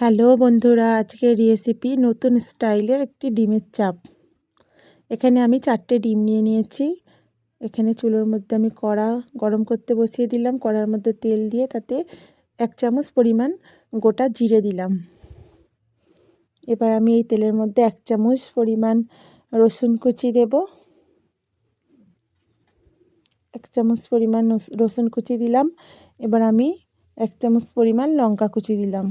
Hello বন্ধুরা আজকের recipe নতুন স্টাইলের একটি ডিমের চাপ। এখানে আমি চারটে ডিম নিয়ে নিয়েছি। এখানে চুলোর মধ্যে আমি কড়া গরম করতে বসিয়ে দিলাম। কড়ার মধ্যে তেল দিয়ে তাতে এক চামচ পরিমাণ গোটা জিরে দিলাম। এবার আমি এই তেলের মধ্যে এক চামচ পরিমাণ রসুন কুচি দেব। এক চামচ পরিমাণ রসুন কুচি দিলাম। এবার আমি এক চামচ পরিমাণ লঙ্কা কুচি দিলাম।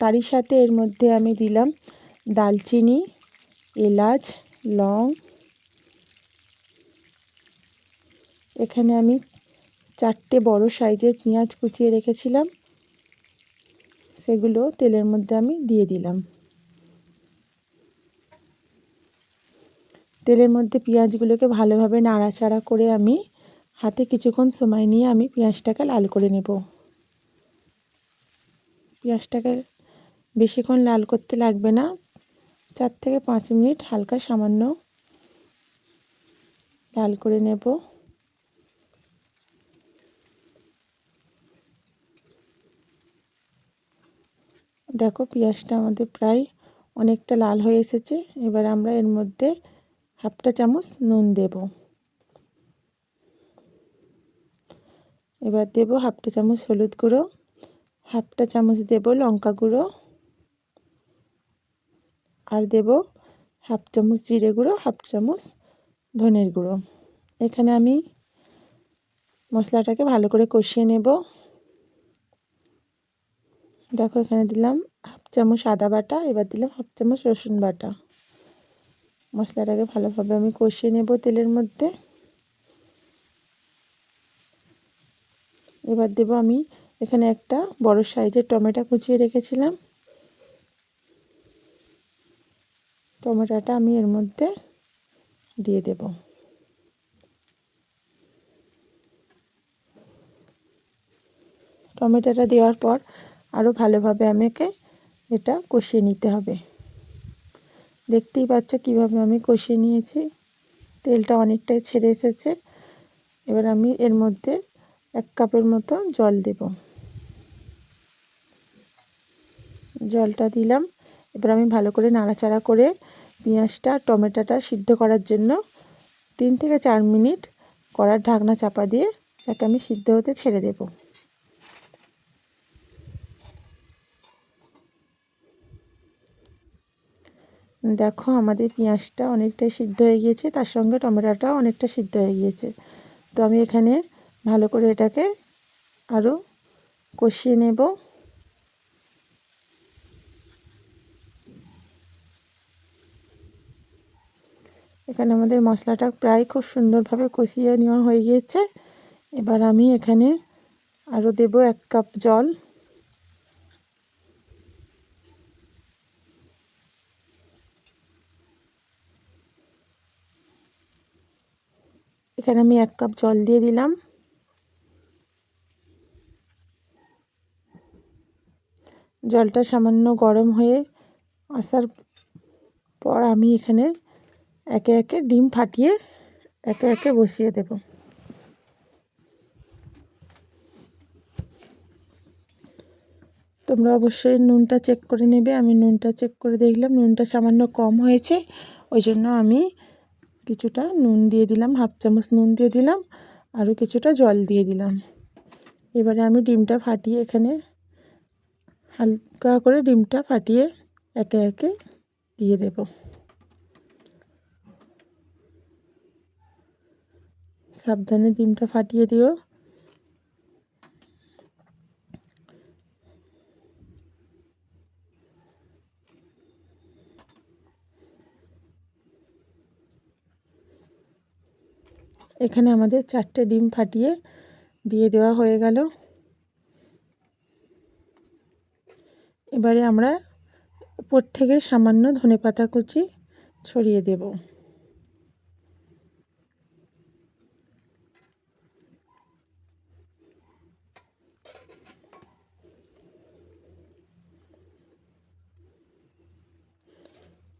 তারই সাথে এর মধ্যে আমি দিলাম দালচিনি, এলাচ, লং। এখানে আমি চারটে বড় সাইজের পেঁয়াজ কুচিয়ে রেখেছিলাম। সেগুলো তেলের মধ্যে আমি দিয়ে দিলাম। তেলের মধ্যে পেঁয়াজগুলোকে ভালোভাবে নাড়াচাড়া করে আমি হাতে কিছুক্ষণ সময় নিয়ে আমি পেঁয়াজটাকে লাল করে নেব। পেঁয়াজটাকে বেশিক্ষণ লাল করতে লাগবে না। চার থেকে পাঁচ মিনিট হালকা সামান্য লাল করে নেব। দেখো পেঁয়াজটা আমাদের প্রায় অনেকটা লাল হয়ে এসেছে। এবার আমরা এর মধ্যে হাফটা চামচ নুন দেব। এবার দেব হাফটা চামচ হলুদ গুঁড়ো, হাফটা চামচ দেব লঙ্কা গুঁড়ো। আর দেব, হাফ চামচ জিরে গুঁড়ো, হাফ চামচ ধনের গুঁড়ো। এখানে আমি মশলাটাকে ভালো করে কষিয়ে নেব। দেখো, এখানে দিলাম হাফ চামচ আদা বাটা, এবার দিলাম হাফ চামচ রসুন বাটা। মশলাটাকে ভালোভাবে আমি কষিয়ে নেব তেলের মধ্যে। এবার দেব আমি এখানে একটা বড় সাইজের টমেটো কুচিয়ে রেখেছিলাম। টমেটোটা আমি এর মধ্যে দিয়ে দেব। টমেটোটা দেওয়ার পর আরও ভালোভাবে আমাকে এটা কষিয়ে নিতে হবে। দেখতেই পাচ্ছ কীভাবে আমি কষিয়ে নিয়েছি। তেলটা অনেকটাই ছেড়ে এসেছে। এবার আমি এর মধ্যে এক কাপের মতো জল দেব। জলটা দিলাম। এবার আমি ভালো করে নাড়াচাড়া করে পেঁয়াজটা টমেটোটা সিদ্ধ করার জন্য তিন থেকে চার মিনিট কড়ার ঢাকনা চাপা দিয়ে তাকে আমি সিদ্ধ হতে ছেড়ে দেব। দেখো আমাদের পেঁয়াজটা অনেকটাই সিদ্ধ হয়ে গিয়েছে, তার সঙ্গে টমেটোটাও অনেকটা সিদ্ধ হয়ে গিয়েছে। তো আমি এখানে ভালো করে এটাকে আরও কষিয়ে নেব। এখানে আমাদের মশলাটা প্রায় খুব সুন্দরভাবে কষিয়ে নেওয়া হয়ে গিয়েছে। এবার আমি এখানে আরও দেব এক কাপ জল। এখানে আমি এক কাপ জল দিয়ে দিলাম। জলটা সামান্য গরম হয়ে আসার পর আমি এখানে একে একে ডিম ফাটিয়ে একে একে বসিয়ে দেব। তোমরা অবশ্যই নুনটা চেক করে নেবে। আমি নুনটা চেক করে দেখলাম, নুনটা সামান্য কম হয়েছে। ওই জন্য আমি কিছুটা নুন দিয়ে দিলাম, হাফ চামচ নুন দিয়ে দিলাম, আরও কিছুটা জল দিয়ে দিলাম। এবারে আমি ডিমটা ফাটিয়ে এখানে হালকা করে ডিমটা ফাটিয়ে একে একে দিয়ে দেব। সাবধানে ডিমটা ফাটিয়ে দিও। এখানে আমাদের চারটে ডিম ফাটিয়ে দিয়ে দেওয়া হয়ে গেল। এবারে আমরা উপর থেকে সামান্য ধনে পাতা কুচি ছড়িয়ে দেব।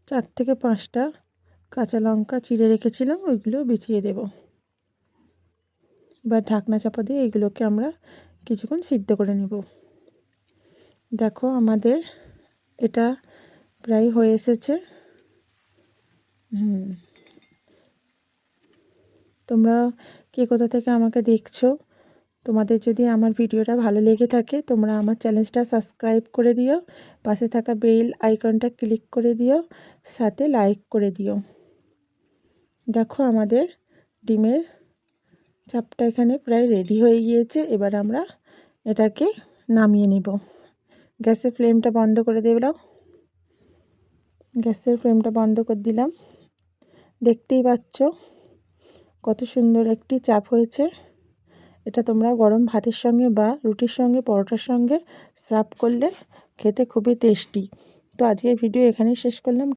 চার থেকে পাঁচটা কাঁচা লঙ্কা চিড়ে রেখেছিলাম, ওইগুলো বিছিয়ে দেব। এবার ঢাকনা চাপা দিয়ে এগুলোকে আমরা কিছুক্ষণ সিদ্ধ করে নেব। দেখো আমাদের এটা প্রায় হয়ে এসেছে। হুম। তোমরা কে কোথা থেকে আমাকে দেখছ? তোমাদের যদি আমার ভিডিওটা ভালো লেগে থাকে, তোমরা আমার চ্যানেলটা সাবস্ক্রাইব করে দিও, পাশে থাকা বেল আইকনটা ক্লিক করে দিও, সাথে লাইক করে দিও। দেখো আমাদের ডিমের চাপটা এখানে প্রায় রেডি হয়ে গিয়েছে, এবার আমরা এটাকে নামিয়ে নেব। গ্যাসের ফ্লেমটা বন্ধ করে দেবো গ্যাসের ফ্লেমটা বন্ধ করে দিলাম। দেখতেই পাচ্ছ কত সুন্দর একটি চাপ হয়েছে। এটা তোমরা গরম ভাতের সঙ্গে বা রুটির সঙ্গে, পরোটার সঙ্গে সার্ভ করলে খেতে খুবই টেস্টি তো আজকের ভিডিও এখানেই শেষ করলাম।